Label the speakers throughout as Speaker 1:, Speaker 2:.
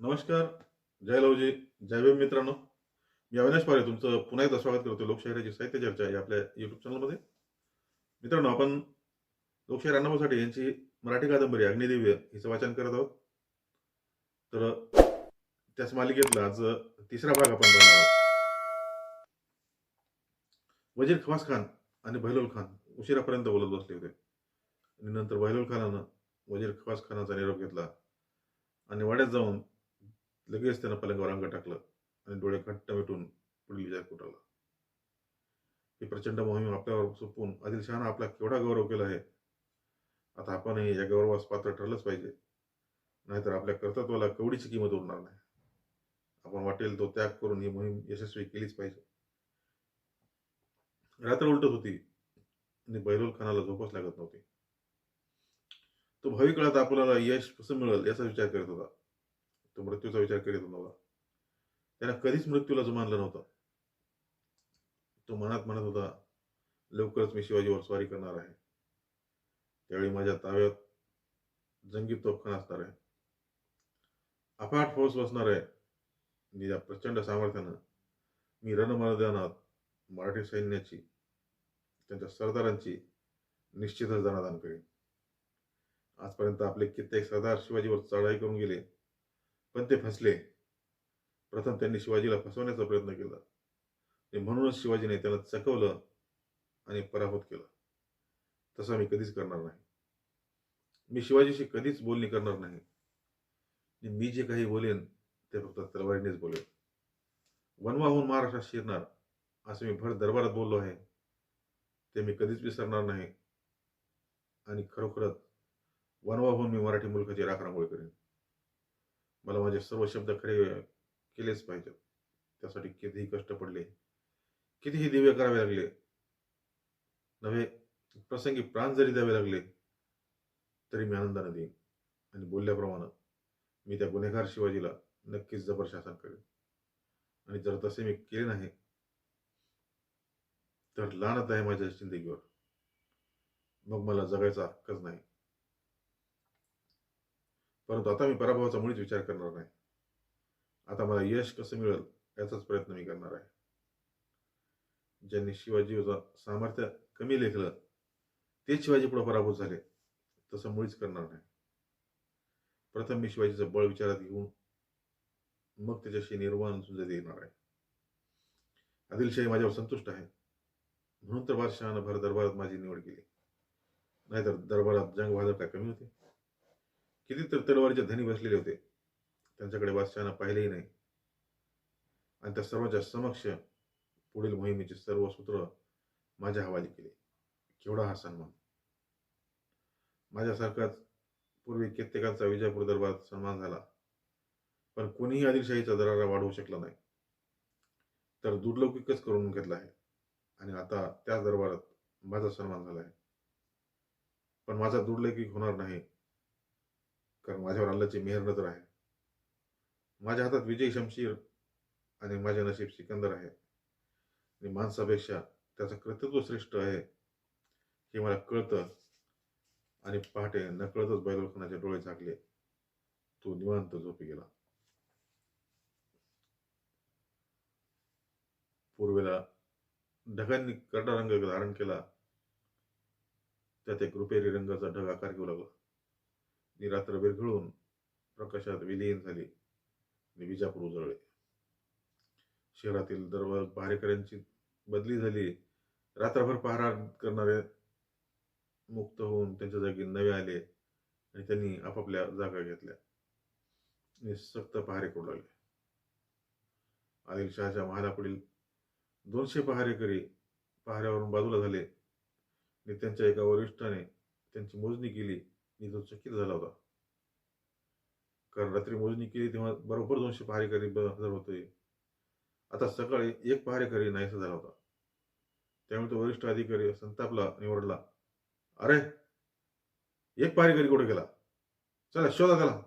Speaker 1: नमस्कार जय लवजी जय भीम मित्रांनो. मी अविनाश पारे तुमचं पुन्हा एकदा स्वागत करतो लोकशाहीराची साहित्य चर्चा आहे आपल्या युट्यूब चॅनलमध्ये मित्रांनो आपण लोकशाही अण्णाभाऊ यांची मराठी कादंबरी अग्निदिव्य हिचं वाचन करत आहोत. तर त्याच मालिकेतला आज तिसरा भाग आपण बनणार आहोत. वजीर खवास खान आणि बहिलोल खान उशिरापर्यंत बोलत बसले होते. आणि नंतर बहलोल खानानं वजीर खवास खानाचा निरोप घेतला. आणि वाड्यात जाऊन लगेच त्यानं पलंगावर अंग टाकलं आणि डोळे घट्ट मिटून पुढील विचार कुटाला ही प्रचंड मोहीम आपल्यावर सोपवून आदिलशहानं आपला केवढा गौरव केला आहे? आता आपणही या गौरवास पात्र ठरलंच पाहिजे. नाहीतर आपल्या कर्तृत्वाला कवडीची किंमत उरणार नाही. आपण वाटेल तो त्याग करून ही मोहीम यशस्वी केलीच पाहिजे. रात्र उलटत होती आणि बैरोल खानाला झोपच लागत नव्हती. तो भावी काळात आपल्याला यश कसं मिळेल याचा विचार करत होता. तो मृत्यूचा विचार करीत नव्हता त्याला कधीच मृत्यूला जुमानलं नव्हतं तो मनात म्हणत होता लवकरच मी शिवाजीवर स्वारी करणार आहे. त्यावेळी माझ्या ताब्यात जंगी तोफखाना असणार आहे. अफाट फौज बसणार आहे. आणि प्रचंड सामर्थ्यानं मी रणमर्दानात मराठी सैन्याची त्यांच्या सरदारांची निश्चितच जनादान करेन. आजपर्यंत आपले कित्येक सरदार शिवाजीवर चढाई करून गेले. पण ते फसले. प्रथम त्यांनी शिवाजीला फसवण्याचा प्रयत्न केला. आणि म्हणूनच शिवाजीने त्यांना चकवलं आणि पराभूत केलं. तसं मी कधीच करणार नाही. मी शिवाजीशी कधीच बोलणी करणार नाही. आणि मी जे काही बोलेन ते फक्त तलवारीनेच बोलेन. वनवाहून महाराष्ट्रात शिरणार असं मी भर दरबारात बोललो आहे. ते मी कधीच विसरणार नाही. आणि खरोखरच वनवाहून मी मराठी मुलकाची राखरांगोळी करेन. मला माझे सर्व शब्द खरे केलेच पाहिजेत. त्यासाठी कितीही कष्ट पडले कितीही दिव्य करावे लागले नव्हे प्रसंगी प्राण जरी द्यावे लागले तरी मी आनंदाने देईन. आणि बोलल्याप्रमाणे मी त्या गुन्हेगार शिवाजीला नक्कीच जबर शासन करेन. आणि जर तसे मी केले नाही तर लानत आहे माझ्या जिंदगीवर. मग मला जगायचा हक्कच नाही. परंतु आता मी पराभवाचा मुळीच विचार करणार नाही. आता मला यश कसं मिळेल याचाच प्रयत्न मी करणार आहे. ज्यांनी शिवाजीचं सामर्थ्य कमी लेखलं तेच शिवाजी पुढे पराभूत झाले. तसं मुळीच करणार नाही. प्रथम मी शिवाजीचं बळ विचारात घेऊन मग त्याच्याशी निर्वाण सुद्धा देणार आहे. आदिलशाही माझ्यावर संतुष्ट आहे. म्हणून तर बादशहानं भर दरबारात माझी निवड केली. नाहीतर दरबारात जंग बहादर काय कमी होते किती तर धनी बसलेले होते. त्यांच्याकडे बादशहानं पाहिलेही नाही. आणि त्या सर्वांच्या समक्ष पुढील मोहिमेचे सर्व सूत्र माझ्या हवाली केले. केवढा हा सन्मान. माझ्यासारखाच पूर्वी कित्येकांचा विजयपूर दरबारात सन्मान झाला. पण कोणीही आदिलशाहीचा दरारा वाढवू शकला नाही. तर दुर्लौकिकच करून घेतला आहे. आणि आता त्याच दरबारात माझा सन्मान झाला आहे. पण माझा दुर्लौकिक होणार नाही. कारण माझ्यावर अल्लाची मेहर नजर आहे. माझ्या हातात विजय शमशीर आणि माझे नशीब सिकंदर आहे आणि माणसापेक्षा त्याचं कर्तृत्व श्रेष्ठ आहे हे मला कळतं. आणि पहाटे नकळतच बैलखानाचे डोळे झाकले. तो निवांत झोपी गेला. पूर्वेला ढगांनी करडा रंग धारण केला. त्यात एक रुपेरी रंगाचा ढग आकार घेऊ लागला. रात्र विरघळून प्रकाशात विलीन झाली आणि विजापूर उजळले. शहरातील दरबार पहारेकऱ्यांची बदली झाली. रात्रभर पहारा करणारे मुक्त होऊन त्यांच्या जागी नवे आले आणि त्यांनी आपापल्या जागा घेतल्या आणि सक्त पहारे करू लागले आदिलशहाच्या महालापुढील दोनशे पहारेकरी पहाऱ्यावरून बाजूला झाले आणि त्यांच्या एका वरिष्ठाने त्यांची मोजणी केली. आणि तो चकित झाला होता. कारण रात्री मोजणी केली तेव्हा बरोबर दोनशे पहारेकरी ब- हजर होते. आता सकाळी एक पहारेकरी नाहीसा झाला होता. त्यामुळे तो वरिष्ठ अधिकारी संतापला निवडला अरे एक पहारेकरी कुठे गेला? चला शोधा त्याला.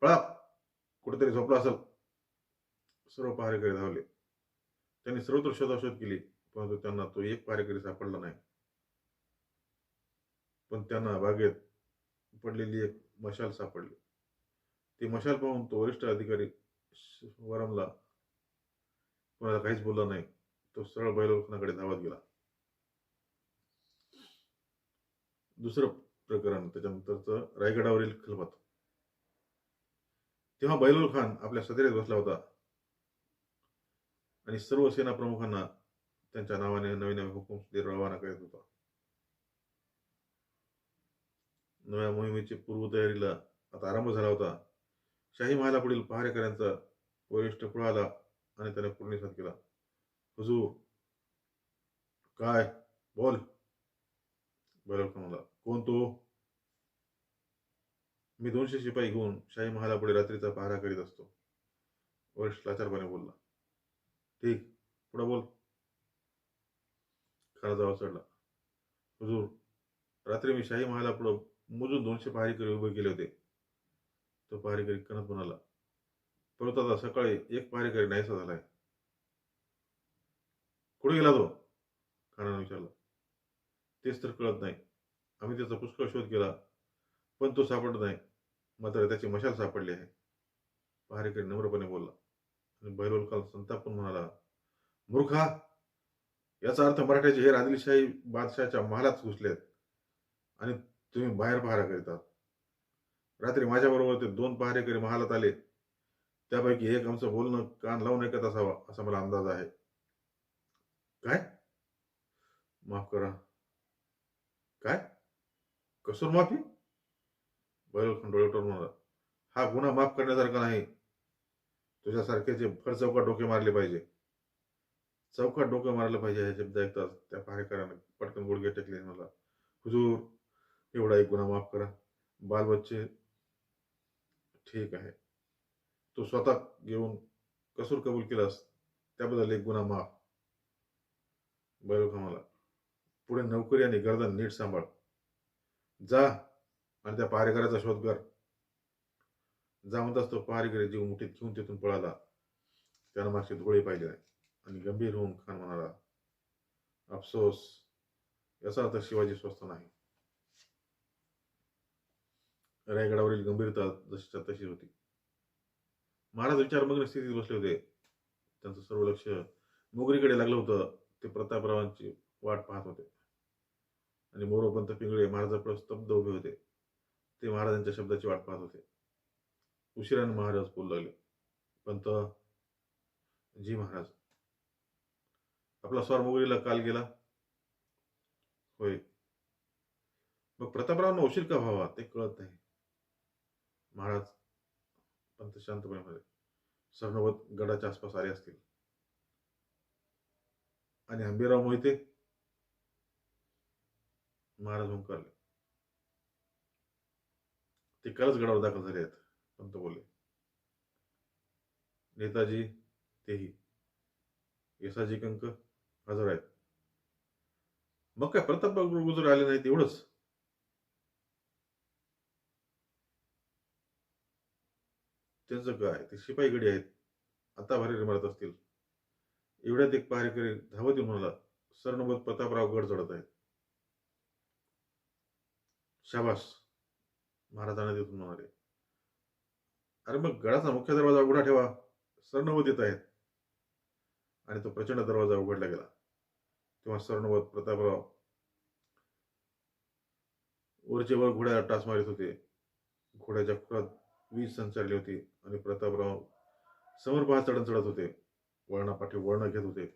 Speaker 1: पळा कुठेतरी झोपला असेल. सर्व पहारेकरी धावले. त्यांनी सर्वत्र शोधाशोध केली परंतु त्यांना तो एक पहारेकरी सापडला नाही. पण त्यांना बागेत पडलेली एक मशाल सापडली. ती मशाल पाहून तो वरिष्ठ अधिकारी वरमला कोणाला काहीच बोलला नाही. तो सरळ बैलवलखानाकडे धावत गेला. दुसरं प्रकरण त्याच्यानंतरच रायगडावरील खलबत. तेव्हा बैलोल खान आपल्या सदरेत बसला होता आणि सर्व सेना प्रमुखांना त्यांच्या नावाने नवीन नवीन हुकुम रवाना करत होता. नव्या मोहिमेची पूर्वतयारीला आता आरंभ झाला होता. शाही महालापुढील पहारेकऱ्यांचा वरिष्ठ पुढे आला आणि त्याने पूर्णिसाद केला. हुजूर काय? बोल. बैलोल कोण तो? मी दोनशे शिपाई घेऊन शाही महालापुढे रात्रीचा पहारा करीत असतो. वरिष्ठ लाचारपणे बोलला. ठीक पुढे बोल. खानाचा जावा चढला हुजूर रात्री मी शाही महालापुढं मोजून दोनशे पहारेकरी उभे केले होते. तो पहारेकरी कणत म्हणाला परत आता सकाळी एक पहारेकरी नाहीसा झालाय. कुठे गेला तो? खानाने विचारलं. तेच तर कळत नाही. आम्ही त्याचा पुष्कळ शोध केला. पण तो सापडत नाही. मात्र त्याची मशाल सापडली आहे. पहारेकरी नम्रपणे बोलला. आणि बैलोल काल संतापून म्हणाला मूर्खा याचा अर्थ मराठ्याचे हे आदिलशाही बादशाहच्या महालात घुसलेत. आणि तुम्ही बाहेर पहारा करीतात रात्री माझ्याबरोबर ते दोन पहारेकरी महालात आले. त्यापैकी एक आमचं बोलणं कान लावून ऐकत असावा असा मला अंदाज आहे. काय? माफ करा. काय? कसूर माफी? बैल डोळेटोर म्हणाला हा गुन्हा माफ करण्यासारखा नाही. तुझ्यासारख्याचे भर चौकात डोके मारले पाहिजे. चौकात डोके मारलं पाहिजे हे शब्द ऐकताच त्या पहारेकरांना पटकन गुडघे टेकले मला हुजूर एवढा एक गुन्हा माफ करा. बालबच्चे ठीक आहे. तू स्वतः घेऊन कसूर कबूल केलास त्याबद्दल एक गुन्हा माफ. बैल म्हणाला पुढे नोकरी आणि गर्दन नीट सांभाळ. जा आणि त्या पहारेकराचा शोध कर. जा म्हणताच तो पहारेकरी जीव मुठीत घेऊन तिथून पळाला. त्यानं मागचे डोळे पाहिले आणि गंभीर होऊन खान म्हणाला अफसोस याचा अर्थ शिवाजी स्वस्त नाही. रायगडावरील गंभीरता जशीच्या तशी होती. महाराज विचारमग्न स्थितीत बसले होते. त्यांचं सर्व लक्ष मोगरीकडे लागलं होतं. ते प्रतापरावांची वाट पाहत होते. आणि मोरोपंत पिंगळे महाराजापुढे स्तब्ध उभे होते. ते महाराजांच्या शब्दाची वाट पाहत होते. उशिराने महाराज बोलू लागले. पंत जी महाराज. आपला स्वार मोगरीला काल गेला? होय. मग प्रतापरावांना उशीर का व्हावा? ते कळत नाही. महाराज पंत शांतपणे म्हणाले सरनोबत गडाच्या आसपास आले असतील. आणि हंबीराव मोहिते? महाराज हुंकारले ते कालच गडावर दाखल झाले आहेत पंत बोलले. नेताजी तेही. येसाजी कंक हजर आहेत. मग काय प्रताप गुजर आले नाहीत एवढंच? त्यांचं काय ते शिपाई गडी आहेत. आता भारी मारत असतील. एवढ्यात एक पहारेकरी धावत येऊन म्हणाला सरनोबत प्रतापराव गड चढत आहेत. शाबास. महाराजांना तिथून म्हणाले. अरे मग गडाचा मुख्य दरवाजा उघडा ठेवा. सरनोबत येत आहेत. आणि तो प्रचंड दरवाजा उघडला गेला. तेव्हा सरनोबत प्रतापराव वरचे वर घोड्याला टाच मारित होते. घोड्याच्या खुरात वीज संचारली होती आणि प्रतापराव समोर पाहा चढण चढत होते. वळणापाठी वळण घेत होते.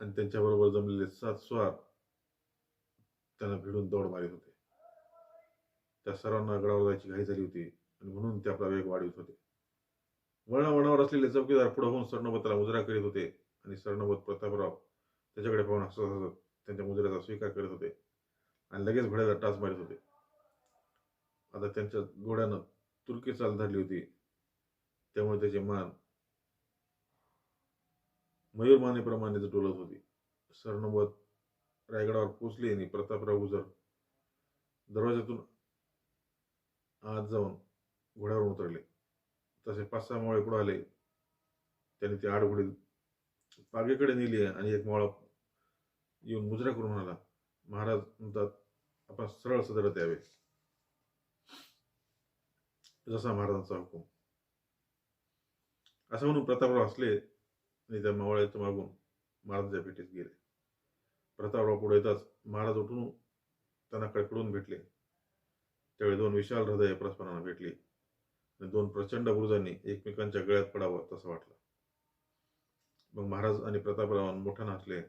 Speaker 1: आणि त्यांच्याबरोबर जमलेले सात स्वार त्यांना भिडून दौड मारित होते. त्या सर्वांना गडावर जायची घाई झाली होती आणि म्हणून ते आपला वेग वाढवित होते. वळणावळणावर असलेले चौकीदार पुढे होऊन सरनोबताला मुजरा करीत होते आणि सर्णबत प्रतापराव त्याच्याकडे पाहून हसत हसत त्यांच्या मुजऱ्याचा स्वीकार करत होते आणि लगेच घोड्याचा टाच मारित होते. आता त्यांच्या घोड्यानं तुर्की चाल धरली होती. त्यामुळे त्याचे मान मयूरमानेप्रमाणे डोलत होती. सरनोबत रायगडावर पोचली आणि प्रतापराव गुजर दरवाजातून आत जाऊन घोड्यावरून उतरले. तसे पाच सहा मावळे पुढे आले. त्यांनी ती आडघोडी पागेकडे नेली आणि एक मावळा येऊन मुजरा करून म्हणाला महाराज म्हणतात आपण सरळ सदरत यावे. जसा महाराजांचा हुकूम असं म्हणून प्रतापराव असले आणि त्या मावळ्याच्या मागून महाराजांच्या भेटीत गेले प्रतापराव पुढे येताच महाराज उठून त्यांना कडकडून भेटले त्यावेळी दोन विशाल हृदय परस्परांना भेटली आणि दोन प्रचंड बुरुजांनी एकमेकांच्या गळ्यात पडावं तसं वाटलं मग महाराज आणि प्रतापरावान मोठ्यानं हसले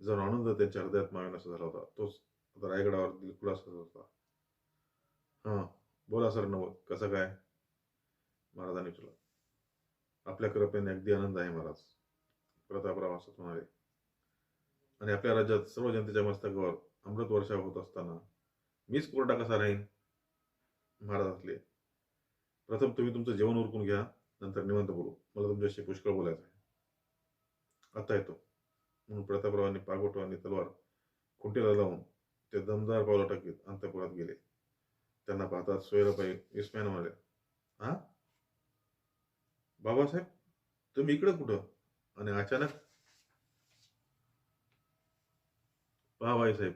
Speaker 1: जण आनंद त्यांच्या हृदयात मावेनासा झाला होता तोच आता रायगडावर दिलखुला होता हां बोला सर नवद कसं काय? महाराजांनी विचारलं आपल्या कृपेने अगदी आनंद आहे महाराज. प्रतापराव असत म्हणाले. आणि आपल्या राज्यात सर्व जनतेच्या मस्तकावर अमृत वर्षा होत असताना मीच कोरडा कसा राहीन? महाराज असले. प्रथम तुम्ही तुमचं जेवण उरकून घ्या नंतर निवांत बोलू. मला तुमच्याशी पुष्कळ बोलायचं आहे. आता येतो. म्हणून प्रतापरावांनी पागोटो आणि तलवार खुंटीला लावून ते दमदार पावलं टाकीत अंतपुरात गेले. त्यांना पाहतात सोयराबाई इस्मॅनवाले. हा? बाबासाहेब तुम्ही इकडे कुठं? आणि अचानक पहा बाईसाहेब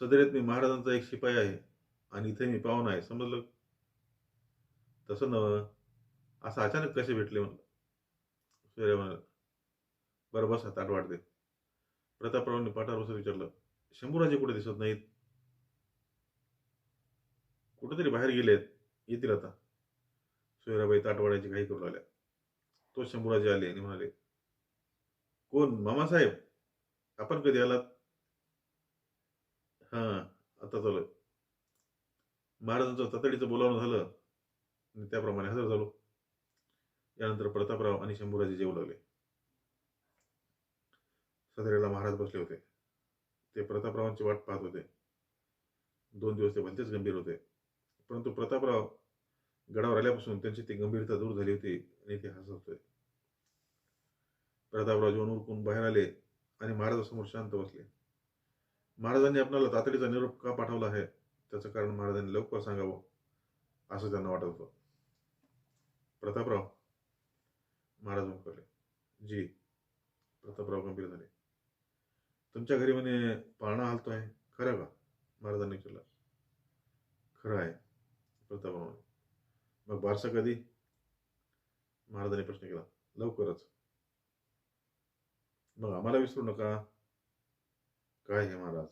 Speaker 1: सदरेत मी महाराजांचा एक शिपाई आहे आणि इथे मी पाहुणा आहे समजलं? तसं न असं अचानक कसे भेटले म्हणलं? सोयरा म्हणाला बरं बसा ताट वाढते प्रतापरावांनी पाठावर विचारलं शंभूराजे कुठे दिसत नाहीत? कुठेतरी बाहेर गेलेत येतील आता. सोयराबाई ताटवाड्याची काही करू लागल्या. तो शंभूराजी आले आणि म्हणाले कोण? मामासाहेब? आपण कधी आलात? हा आता चालू महाराजांचं तातडीचं बोलावणं झालं आणि त्याप्रमाणे हजर झालो. यानंतर प्रतापराव आणि शंभूराजे जेवू लागले. सदरेला महाराज बसले होते. ते प्रतापरावांची वाट पाहत होते. दोन दिवस ते भलतेच गंभीर होते. परंतु प्रतापराव गडावर आल्यापासून त्यांची ती गंभीरता दूर झाली होती आणि ते हसत होते प्रतापराव जेवण उरकून बाहेर आले आणि महाराजासमोर शांत बसले. महाराजांनी आपल्याला तातडीचा निरोप का पाठवला आहे? त्याचं कारण महाराजांनी लवकर सांगावं असं त्यांना वाटत होतं. प्रतापराव महाराज म्हणले जी प्रतापराव गंभीर झाले. तुमच्या घरी म्हणे पाळणा हालतो आहे खरं का? महाराजांनी विचारलं. खरं आहे. प्रतापराव मग बारसा कधी? महाराजांनी प्रश्न केला. लवकरच. मग आम्हाला विसरू नका. काय हे महाराज?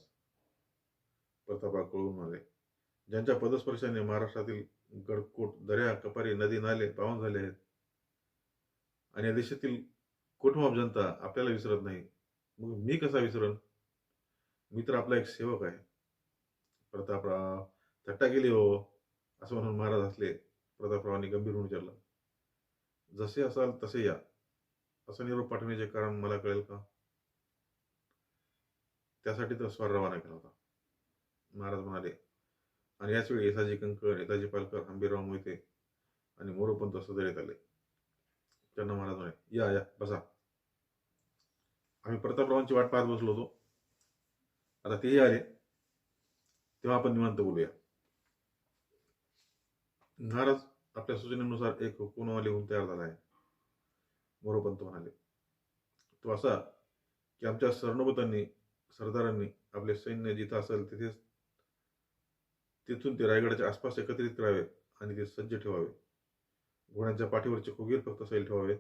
Speaker 1: प्रतापा कळून म्हणाले. ज्यांच्या पदस्पर्शाने महाराष्ट्रातील गडकोट दर्या कपारी नदी नाले पावन झाले आहेत आणि या देशातील कुटुंब जनता आपल्याला विसरत नाही मग मी कसा विसरन? मी तर आपला एक सेवक आहे. प्रतापराव थट्टा केली हो. असं म्हणून महाराज असले प्रतापरावांनी गंभीर होऊन विचारलं जसे असाल तसे या. असं निरोप पाठवण्याचे कारण मला कळेल का? त्यासाठी तर स्वर रवाना केला होता. महाराज म्हणाले आणि याच वेळी येसाजी कंकण येताजी पालकर हंबीरराव मोहिते आणि मोरोपंत सदरेत आले. त्यांना महाराज म्हणे या या बसा. आम्ही प्रतापरावांची वाट पाहत बसलो होतो. आता तेही आले. तेव्हा आपण निवांत बोलूया. महाराज आपल्या सूचनेनुसार एक हुकुमनामा लिहून तयार झाला आहे. मोरोपंत म्हणाले. तो असा की आमच्या सरनोबतांनी सरदारांनी आपले सैन्य जिथं असेल तिथेच तिथून ते रायगडाच्या आसपास एकत्रित करावे आणि ते सज्ज ठेवावे. घोड्यांच्या पाठीवरचे खुगीर फक्त सैल ठेवावेत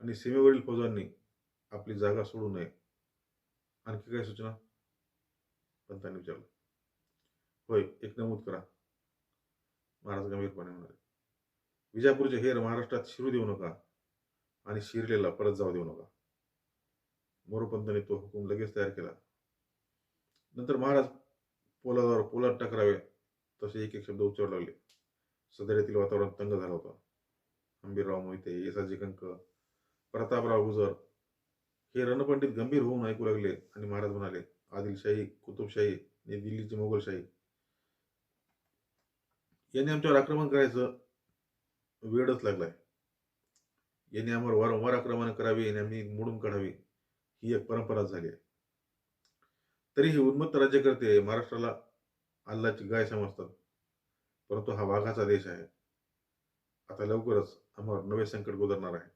Speaker 1: आणि सीमेवरील फौजांनी आपली जागा सोडू नये. आणखी काय सूचना? पंतांनी विचारलं. होय एक नमूद करा. महाराज गंभीरपणे म्हणाले विजापूरचे हेर महाराष्ट्रात शिरू देऊ नका आणि शिरलेला परत जाऊ देऊ नका. मोरोपंतांनी तो हुकूम लगेच तयार केला. नंतर महाराज पोलादावर पोलाद टकरावे तसे एक एक शब्द उच्चारू लागले. सदरेतील वातावरण तंग झाला होता. हंबीरराव मोहिते येसाजी कंक प्रतापराव गुजर हे रणपंडित गंभीर होऊन ऐकू लागले आणि महाराज म्हणाले आदिलशाही कुतुबशाही आणि दिल्लीची मोगलशाही. यांनी आमच्यावर आक्रमण करायचं वेळच लागलाय. यांनी आम्हाला वारंवार आक्रमण करावी यांनी आम्ही मोडून काढावी ही एक परंपरा झाली आहे. तरीही उन्मत्त राज्यकर्ते महाराष्ट्राला अल्लाची गाय समजतात परंतु हा वाघाचा देश आहे. आता लवकरच आम्हावर नवे संकट गुजरणार आहे.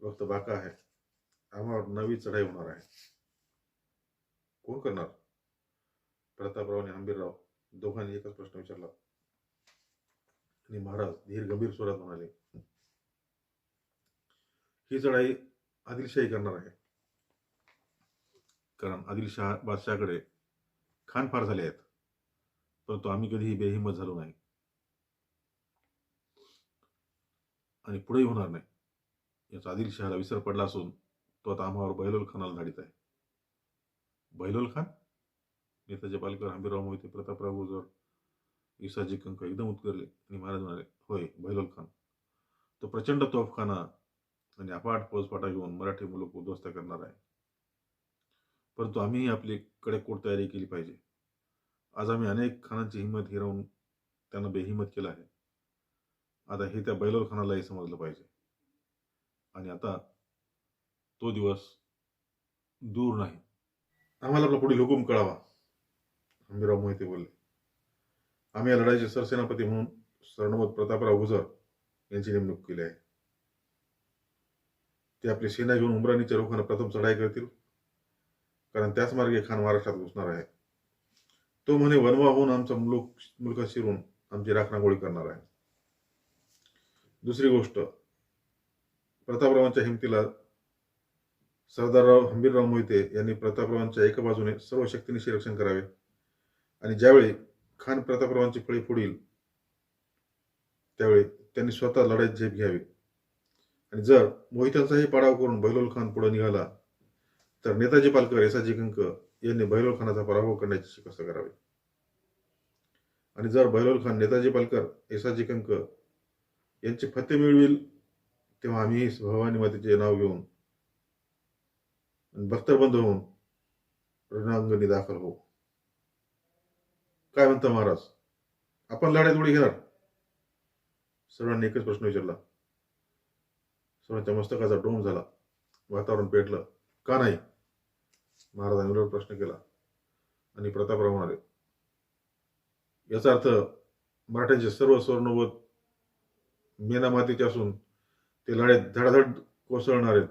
Speaker 1: वक्त बाका आहे. आम्हावर नवी चढाई होणार आहे. कोण करणार? प्रतापराव आणि आंबीरराव दोघांनी एकच प्रश्न विचारला. आणि महाराज धीर गंभीर स्वरात म्हणाले ही चढाई आदिलशाही करणार आहे. कारण आदिलशाह बादशाहकडे खान फार झाले आहेत. परंतु आम्ही कधीही बेहिंमत झालो नाही. आणि पुढेही होणार नाही. याचा आदिलशहाला विसर पडला असून तो आता आम्हावर बहिलोल खानाला धाडीत आहे. बहिलोल खान? नेताजी पालकर हंबीराव मोहिते प्रतापराव गुजर इसाजी कंक एकदम उत्करले आणि महाराज म्हणाले होय बहिलोल खान. तो प्रचंड तोफखाना आणि अफाट फौजफाटा घेऊन मराठी मुलं उद्ध्वस्त करणार आहे. परंतु आम्हीही आपली कडेकोट तयारी केली पाहिजे. आज आम्ही अनेक खानांची हिंमत हिरावून त्यांना बेहिमत केलं आहे. आता हे त्या बैलोल खानालाही समजलं पाहिजे. आणि आता तो दिवस दूर नाही. आम्हाला आपला पुढील हुकूम कळावा. हंबीराव मोहिते बोलले. आम्ही या लढाईचे सरसेनापती म्हणून स्वर्णवत प्रतापराव गुजर यांची नेमणूक केली आहे. ते आपली सेना घेऊन उमराणीच्या रोखानं प्रथम चढाई करतील. कारण त्याच मार्गे खान महाराष्ट्रात घुसणार आहे. तो म्हणे वनवा होऊन आमचा मुलूक मुलका शिरून आमची राखणागोळी करणार आहे. दुसरी गोष्ट प्रतापरावांच्या हिमतीला सरदारराव हंबीरराव मोहिते यांनी प्रतापरावांच्या एका बाजूने सर्व शक्तीनिशी रक्षण करावे. आणि ज्यावेळी खान प्रतापरावांची फळी फोडील. त्यावेळी त्यांनी स्वतः लढाईत झेप घ्यावी. आणि जर मोहितांचाही पाडाव करून बहिलोल खान पुढे निघाला तर नेताजी पालकर एसाजी कंक यांनी बहिलोल खानाचा पराभव करण्याची शिकस्त करावी. आणि जर बहिलोल खान नेताजी पालकर एसाजी कंक यांचे फत्ते मिळविल तेव्हा आम्ही भवानी मातेचे नाव घेऊन आणि बख्तरबंद होऊन रणांगणी दाखल होऊ. काय म्हणता महाराज? आपण लढाईत उडी घेणार. सर्वांनी एकच प्रश्न विचारला. सर्वांच्या मस्तकाचा डोम झाला. वातावरण पेटलं. का नाही? महाराजांनी प्रश्न केला. आणि प्रतापराव म्हणाले याचा अर्थ मराठ्यांचे सर्व स्वर्णवत मेना मातीचे असून ते लढाईत धडाधड कोसळणार. आहेत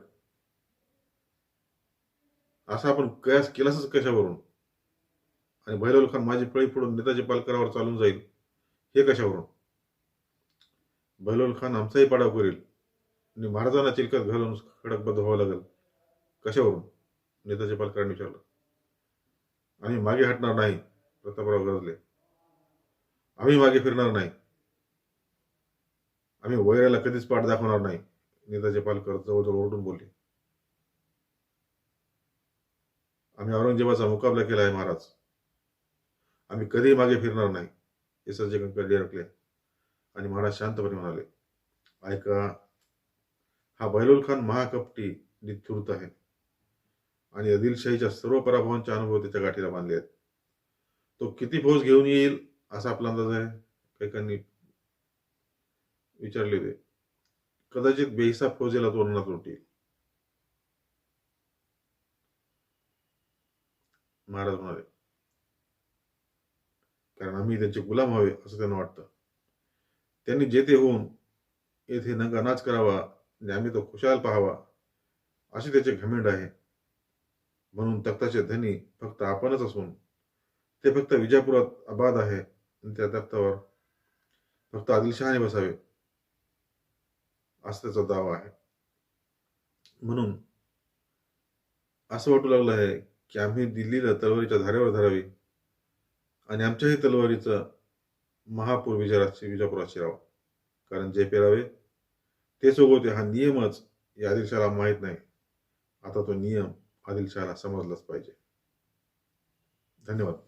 Speaker 1: असा आपण कयास केलासच कशावरून? आणि भैरवल खान माझी फळी फोडून नेताजी पालकरावर चालून जाईल हे कशावरून? बैलोल खान आमचाही पाडाव करेल आणि महाराजांना चिलकत घालून खडकबद्ध व्हावं लागेल. कशावरून? नेताजी पालकरांनी विचारलं. आम्ही मागे हटणार नाही प्रतापराव गरजले. आम्ही मागे फिरणार नाही. आम्ही वैराला कधीच पाठ दाखवणार नाही नेताजी पालकर जवळजवळ ओरडून बोलले. आम्ही औरंगजेबाचा मुकाबला केला आहे महाराज. आम्ही कधीही मागे फिरणार नाही. हे सज्जकडे डेरकले आणि महाराज शांतपणे म्हणाले ऐका हा बैलुल खान महाकपटी निथुरत आहे. आणि आदिलशाहीच्या सर्व पराभवांचे अनुभव त्याच्या गाठीला बांधले आहेत. तो किती फौज घेऊन येईल असा आपला अंदाज आहे? कैकांनी विचारले होते कदाचित बेहिसाब फौजेला तोरणात उठेल महाराज म्हणाले कारण आम्ही त्यांचे गुलाम व्हावे असं त्यांना वाटतं. त्यांनी जेथे होऊन येथे नंगा नाच करावा आणि आम्ही तो खुशाल पाहावा असे त्याचे घमेंड आहे. म्हणून तख्ताचे धनी फक्त आपणच असून ते फक्त विजापुरात आबाद आहे आणि त्या तख्तावर फक्त आदिलशहाने बसावे असा त्याचा दावा आहे. म्हणून असं वाटू लागलं आहे की आम्ही दिल्लीला तलवारीच्या धारेवर धरावी. आणि आमच्याही तलवारीचा महापूर विजयाची विजापुरात शिरावा कारण जे पेरावे तेच चोगवते हा नियमच या आदिलशाला माहीत नाही. आता तो नियम आदिलशाला समजलाच पाहिजे. धन्यवाद.